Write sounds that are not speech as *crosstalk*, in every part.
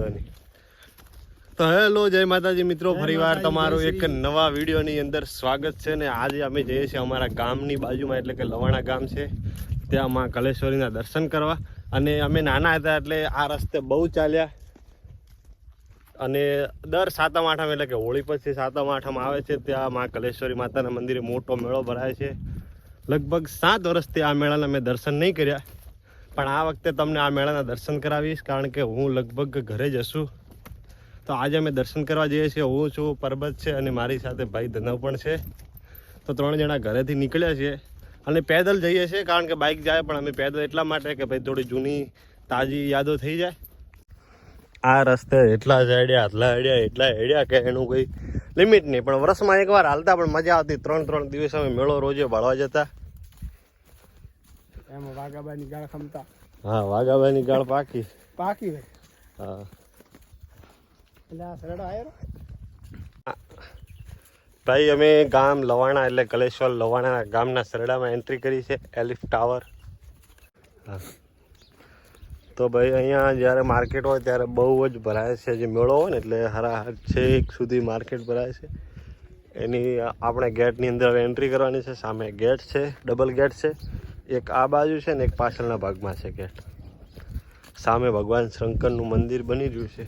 વાંધો નહીં. તો હેલો જય માતાજી મિત્રો. ફરીવાર તમારું એક નવા વિડીયોની અંદર સ્વાગત છે ને આજે અમે જઈએ છીએ અમારા ગામની બાજુમાં એટલે કે લવાણા ગામ છે. ત્યાં માં કલેશ્વરીના દર્શન કરવા. અને અમે નાના હતા એટલે આ રસ્તે બહુ ચાલ્યા. અને દર સાતમ આઠમ એટલે કે હોળી પછી સાતમ આઠમ આવે છે ત્યાં માં કલેશ્વરી માતાના મંદિરે મોટો મેળો ભરાય છે. લગભગ સાત વર્ષથી આ મેળાના અમે દર્શન નહીં કર્યા. પણ આ વખતે તમને આ મેળાના દર્શન કરાવીશ, કારણ કે હું લગભગ ઘરે જ હશું તો આજે અમે દર્શન કરવા જઈએ છીએ. હું છું, પરબત છે અને મારી સાથે ભાઈ ધનવ પણ છે. તો ત્રણ જણા ઘરેથી નીકળ્યા છીએ અને પેદલ જઈએ છીએ, કારણ કે બાઇક જાય, પણ અમે પેદલ એટલા માટે કે ભાઈ થોડી જૂની, તાજી યાદો થઈ જાય. આ રસ્તે એટલા જ આટલા હેડ્યા, એટલા હેડ્યા કે એનું કોઈ લિમિટ નહીં. પણ વર્ષમાં એકવાર હાલતા પણ મજા આવતી. ત્રણ ત્રણ દિવસ અમે મેળો રોજે ભાળવા જતા. એમાં વાઘાબાની ગાળ ખમતા. હા વાઘાબાઈની ગાળ પાકી. પાકી રે હા. એટલે આ સરડો આવ્યો ભાઈ અમે ગામ લવાણા એટલે કલેશ્વર લવાણા ગામના સરડામાં એન્ટ્રી કરી છે એલિફ ટાવર હા. તો ભાઈ અહીંયા જ્યારે માર્કેટ હોય ત્યારે બહુ જ ભરાય છે જે મેળો હોય ને એટલે હરા છેક સુધી માર્કેટ ભરાય છે. એની આપણે ગેટની અંદર એન્ટ્રી કરવાની છે સામે ગેટ છે ડબલ ગેટ છે. એક આ બાજુ છે ને એક પાછળના ભાગમાં છે ગેટ સામે ભગવાન શંકરનું મંદિર બની રહ્યું છે.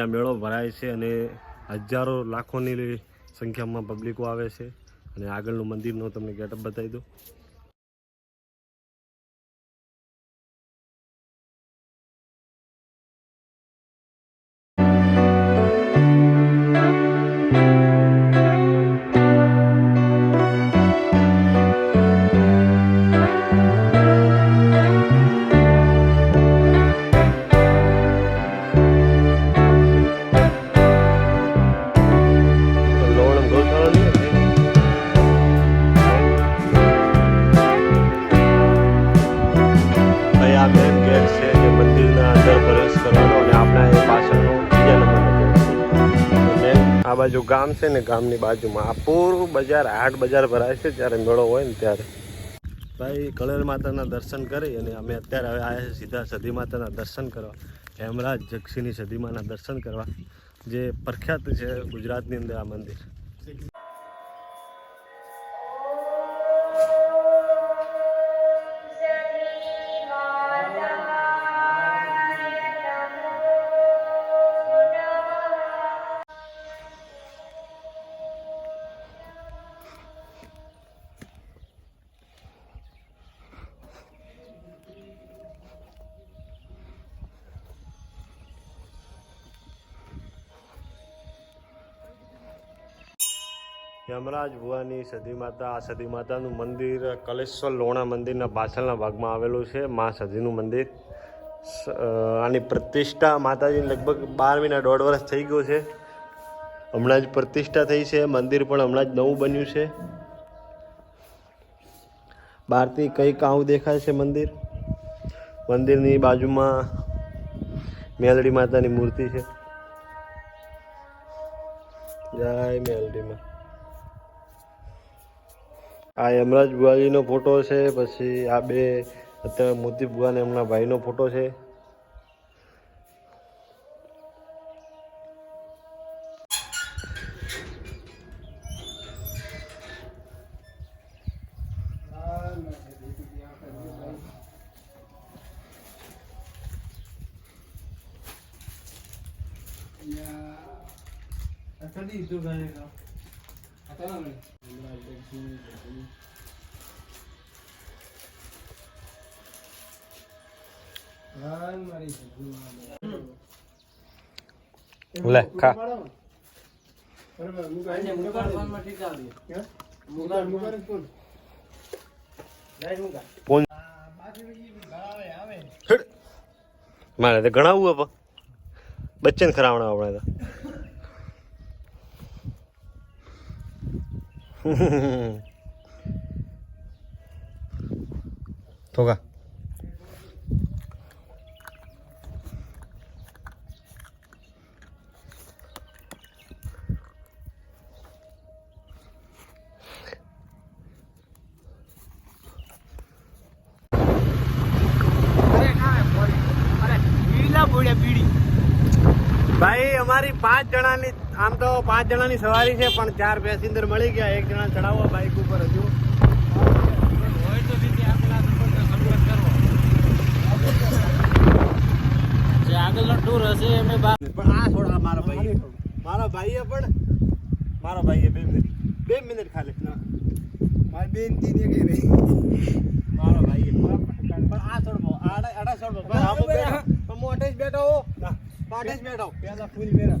અહીંયા મેળો ભરાય છે અને હજારો લાખોની સંખ્યામાં પબ્લિકો આવે છે. અને આગળનું મંદિરનો તમને ગેટઅપ બતાવી દઉં. બાજુ ગામ છે ને ગામની બાજુમાં આ પૂરું બજાર હાટ બજાર ભરાય છે, જ્યારે મેળો હોય ને ત્યારે. ભાઈ, કળેર માતાના દર્શન કરી અને અમે અત્યારે હવે આવ્યા છે સીધા સધી માતાના દર્શન કરવા, હેમરાજ જક્ષીની સધીમાના દર્શન કરવા, જે પ્રખ્યાત છે ગુજરાતની અંદર આ મંદિર. યમરાજ ભુવાની સતી માતા, આ સતી માતાનું મંદિર કલેશ્વર લોણા મંદિરના પાછળના ભાગમાં આવેલું છે. મા સતીનું મંદિર. આની પ્રતિષ્ઠા માતાજીની લગભગ બાર મહિના દોઢ વર્ષ થઈ ગયું છે. હમણાં જ પ્રતિષ્ઠા થઈ છે. મંદિર પણ હમણાં જ નવું બન્યું છે. બહારથી કંઈક આવું દેખાય છે મંદિર? મંદિરની બાજુમાં મેલડી માતાની મૂર્તિ છે. જય મેલડીમાં આ યમરાજ બુઆજીનો ફોટો છે, પછી આ બે અત્યારે મોતી બુઆ ને એમના ભાઈનો ફોટો છે. ગણે તો લે ખા. મારે તો ગણાવું હવે બચ્ચન ખરાવણા આપણે તો *laughs* થોકા ભાઈ અમારી પાંચ જણાની આમ તો પાંચ જણાની સવારી છે પણ ચાર પેસેન્જર મળી ગયા. એક જણા ચડાવો બાઇક ઉપર હજુ. આગળનો ટૂર હશે એમ પણ આ થોડા મારા ભાઈ મારા ભાઈએ પણ મારા ભાઈએ બે મિનિટ. બે મિનિટ ખાલી. મારી બેન તી કે નહીં. મારા ભાઈએ. પણ આ છોડવો આડા આડા આમ મોટે જ બેઠો પાટે જ બેઠો. પેલા ફૂલ મેરા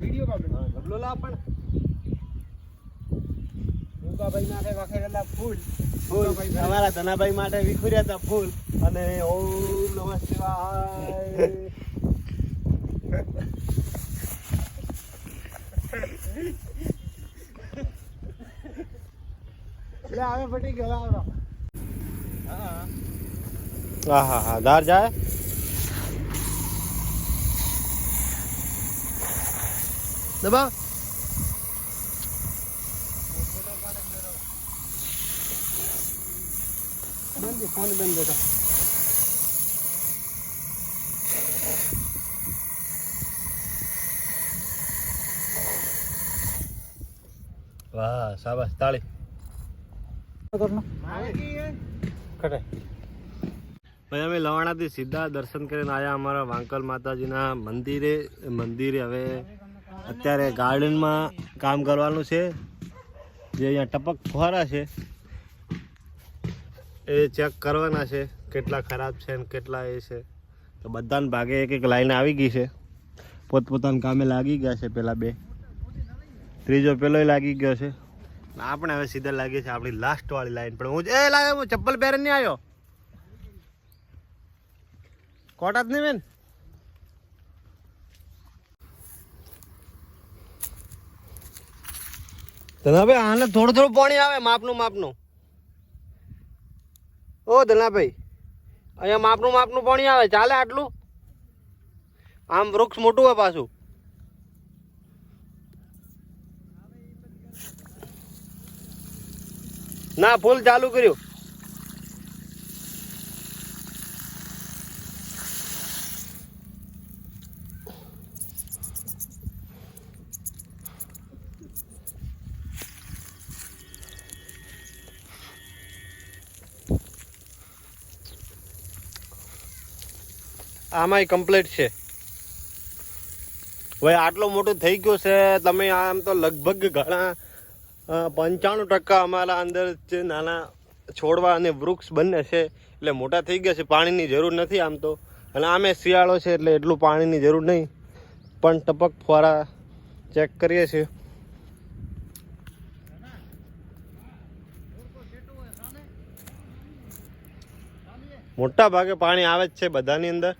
વિડિયો કાઢો. ડબલો લા પણ. ભાઈ નાખે વાખેલા ફૂલ. ફૂલ. અમારા ધનાભાઈ માટે વિખુર્યા હતા ફૂલ. અને ઓમ નમઃ શિવાય. એટલે હવે ફટી ગયો હા હા હા હા. ધાર જાય? દબા ફોન બંધ બેટા. વાહ શાબાશ તાળી. ભાઈ અમે લવાણાથી સીધા દર્શન કરીને આવ્યા અમારા વાંકલ માતાજીના મંદિરે મંદિરે હવે અત્યારે ગાર્ડનમાં કામ કરવાનું છે. જે અહીંયા ટપક ફુવારા છે. એ ચેક કરવાના છે કેટલા ખરાબ છે ને કેટલા એ છે. તો બધાને ભાગે એક એક લાઈન આવી ગઈ છે. પોતપોતાના કામે લાગી ગયા છે પેલા બે. ત્રીજો પેલોય લાગી ગયો છે. આપણે હવે સીધા લાગી છે આપણી લાસ્ટ વાળી લાઈન પણ હું એ લાગે હું ચપ્પલ પહેરીને આવ્યો. કોટા જ નહીં બેન ધનાભાઈ, આને થોડું થોડું પાણી આવે, માપનું માપનું. ઓ ધનાભાઈ, અહીંયા માપનું માપનું પાણી આવે, ચાલે આટલું? આમ વૃક્ષ મોટું હોય પાછું. ના, ફૂલ ચાલુ કર્યું. આમાંય કમ્પ્લીટ છે. ભાઈ, આટલો મોટો થઈ ગયો છે, તમે આમ તો લગભગ ઘણા પંચાણું ટકા અમારા અંદર જે નાના છોડવા અને વૃક્ષ બંને છે, એટલે મોટા થઈ ગયા છે, પાણીની જરૂર નથી આમ તો. અને આમે શિયાળો છે, એટલે એટલું પાણીની જરૂર નહીં. પણ ટપક ફુવારા ચેક કરીએ છીએ. મોટા ભાગે પાણી આવે જ છે બધાની અંદર.